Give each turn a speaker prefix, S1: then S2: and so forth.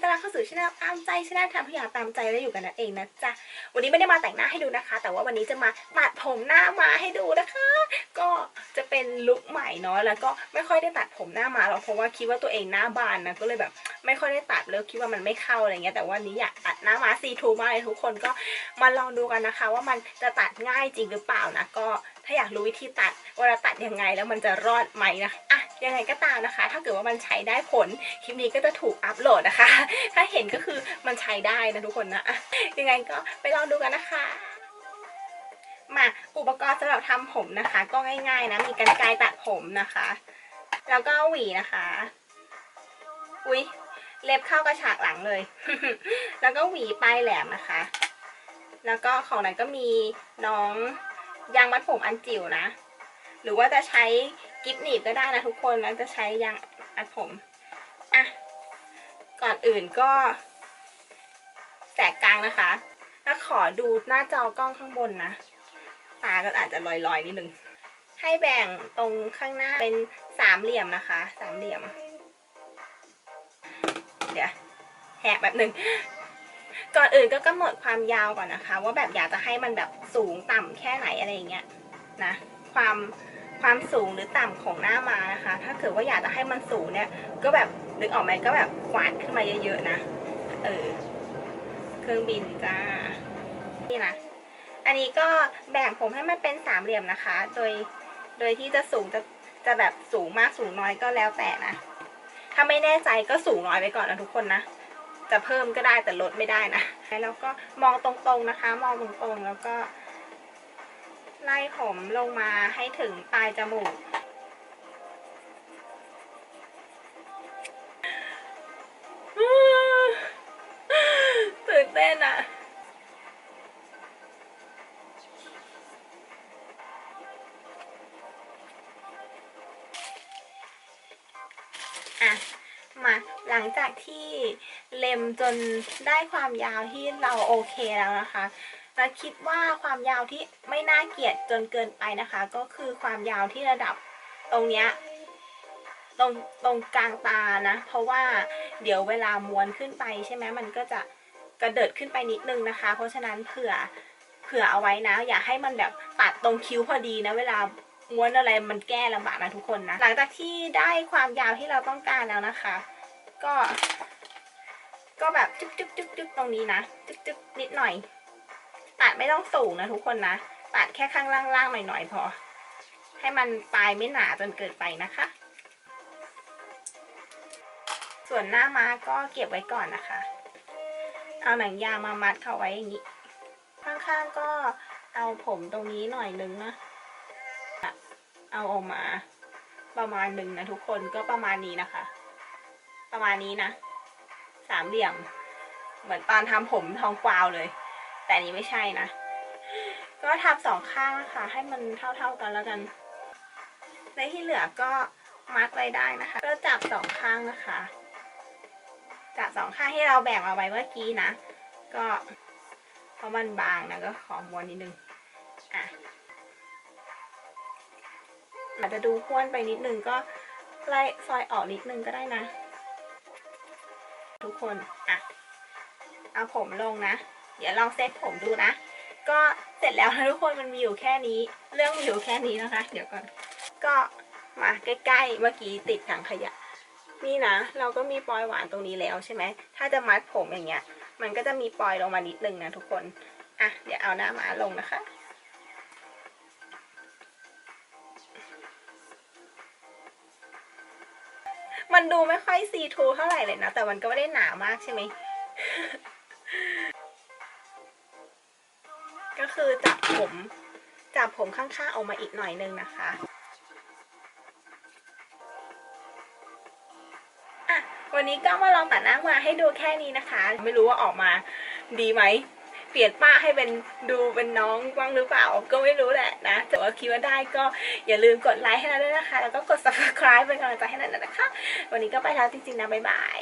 S1: ต้อนรับเข้าสู่ช่องตามใจช่องทำทุกอย่างตามใจและอยู่กันนั่นเองนะจ๊ะวันนี้ไม่ได้มาแต่งหน้าให้ดูนะคะ แต่ว่าวันนี้จะมาตัดผมหน้ามาให้ดูนะคะ ก็จะเป็นลุคใหม่เนาะแล้วก็ไม่ค่อยได้ตัดผมหน้ามาหรอกเพราะว่าคิดว่าตัวเองหน้าบานนะก็เลยแบบ ไม่ค่อยได้ตัดแล้วคิดว่ามันไม่เข้าอะไรเงี้ยแต่วันนี้อยากตัดหน้ามาซีทูมาเลยทุกคนก็มาลองดูกันนะคะ ว่ามันจะตัดง่ายจริงหรือเปล่านะก็ถ้าอยากรู้วิธีตัดว่าเราตัดยังไงแล้วมันจะรอดไหมนะอะ ยังไงก็ตามนะคะ ถ้าเกิดว่ามันใช้ได้ผลคลิปนี้ก็จะถูกอัปโหลดนะคะ ถ้าเห็นก็คือมันใช้ได้นะทุกคนนะยังไงก็ไปลองดูกันนะคะมาอุปกรณ์สำหรับทำผมนะคะ ก็ง่ายๆนะมีกรรไกรตัดผมนะคะ แล้วก็หวีนะคะ อุ๊ยเล็บเข้ากระฉากหลังเลย แล้วก็หวีปลายแหลมนะคะ แล้วก็ของนั้นก็มีน้องยางมัดผมอันจิ๋วนะ หรือว่าจะใช้ กิฟหนีบก็ได้นะทุกคนแล้วจะใช้ยางมัดผมอะก่อนอื่นก็แสกกลางนะคะแล้วขอดูหน้าจอกล้องข้างบนนะตาก็อาจจะลอยๆนิดนึงให้แบ่งตรงข้างหน้าเป็นสามเหลี่ยมนะคะสามเหลี่ยม เดี๋ยวแหกแบบหนึ่งก่อนอื่นก็กำหนดความยาวก่อนนะคะ ว่าแบบอยากจะให้มันแบบสูงต่ำแค่ไหนอะไรอย่างเงี้ยนะ ความ ความสูงหรือต่ำของหน้ามานะคะ ถ้าเกิดว่าอยากจะให้มันสูงเนี่ย ก็แบบนึกออกไหมก็แบบกวาดขึ้นมาเยอะๆนะ เออ เครื่องบินจ้า นี่นะ อันนี้ก็แบ่งผมให้มันเป็นสามเหลี่ยมนะคะ โดย โดยที่จะสูงจะจะแบบสูงมากสูงน้อยก็แล้วแต่นะ ถ้าไม่แน่ใจก็สูงน้อยไปก่อนนะทุกคนนะ จะเพิ่มก็ได้แต่ลดไม่ได้นะ แล้วก็มองตรงๆนะคะ มองตรงๆแล้วก็ ไล่ผมลงมาให้ถึงปลายจมูก ตื่นเต้นอะอะมาหลังจากที่เล็มจนได้ความยาวที่เราโอเคแล้วนะคะ และคิดว่าความยาวที่ไม่น่าเกลียดจนเกินไปนะคะ ก็คือความยาวที่ระดับตรงเนี้ยตรงตรงกลางตานะ เพราะว่าเดี๋ยวเวลาม้วนขึ้นไปใช่ไหมมันก็จะกระเดิดขึ้นไปนิดนึงนะคะ เพราะฉะนั้นเผื่อเผื่อเอาไว้นะ อย่าให้มันแบบตัดตรงคิ้วพอดีนะเวลาม้วนอะไรมันแก้ลำบากนะทุกคนนะ หลังจากที่ได้ความยาวที่เราต้องการแล้วนะคะ ก็ ก็แบบจึ๊กจึ๊กจึ๊กจึ๊กตรงนี้นะจึ๊กจึ๊กนิดหน่อย ตัดไม่ต้องสูงนะทุกคนนะ ตัดแค่ข้างล่างๆหน่อยๆพอ ให้มันปลายไม่หนาจนเกินไปนะคะ ส่วนหน้าม้าก็เก็บไว้ก่อนนะคะ เอาหนังยางมามัดเข้าไว้อย่างนี้ ข้างๆก็เอาผมตรงนี้หน่อยนึงนะ เอาออกมา ประมาณหนึ่งนะทุกคนก็ประมาณนี้นะคะ ประมาณนี้นะ สามเหลี่ยม เหมือนตอนทำผมทองกวาวเลย แต่อันนี้ไม่ใช่นะ ก็ทำสองข้างนะคะให้มันเท่าๆกันแล้วกัน ในที่เหลือก็มัดไว้ได้นะคะก็จับสองข้างนะคะ จับสองข้างที่เราแบ่งเอาไว้เมื่อกี้นะ ก็เพราะมันบางนะก็ขอม้วนนิดนึง อะอาจจะดูข้วนไปนิดนึงก็ไล่ซอยออกนิดนึงก็ได้นะ ทุกคน อะ เอาผมลงนะ เดี๋ยวลองเซตผมดูนะ ก็เสร็จแล้วนะทุกคนมันมีอยู่แค่นี้ เรื่องมีอยู่แค่นี้นะคะ เดี๋ยวก่อน ก็มาใกล้ๆ เมื่อกี้ติดถังขยะ นี่นะ เราก็มีปลอยหวานตรงนี้แล้วใช่ไหม ถ้าจะมัดผมอย่างเงี้ย มันก็จะมีปลอยลงมานิดนึงนะทุกคน อะ เดี๋ยวเอาหน้ามาลงนะคะมันดูไม่ค่อยซีทูเท่าไหร่เลยนะ แต่มันก็ไม่ได้หนามากใช่ไหม ก็คือจับผมจับผมข้างๆออกมาอีกหน่อยนึงนะคะวันนี้ก็มาลองตัดหน้ามาให้ดูแค่นี้นะคะ ไม่รู้ว่าออกมาดีไหมเปลี่ยนป้าให้เป็นดูเป็นน้องบ้างหรือเปล่า ก็ไม่รู้แหละนะ แต่ว่าคิดว่าได้ก็อย่าลืมกดไลค์ให้เราด้วยนะคะ แล้วก็กด subscribe เป็นกำลังใจให้เราด้วยนะคะ วันนี้ก็ไปแล้วจริงๆนะ บ๊ายบาย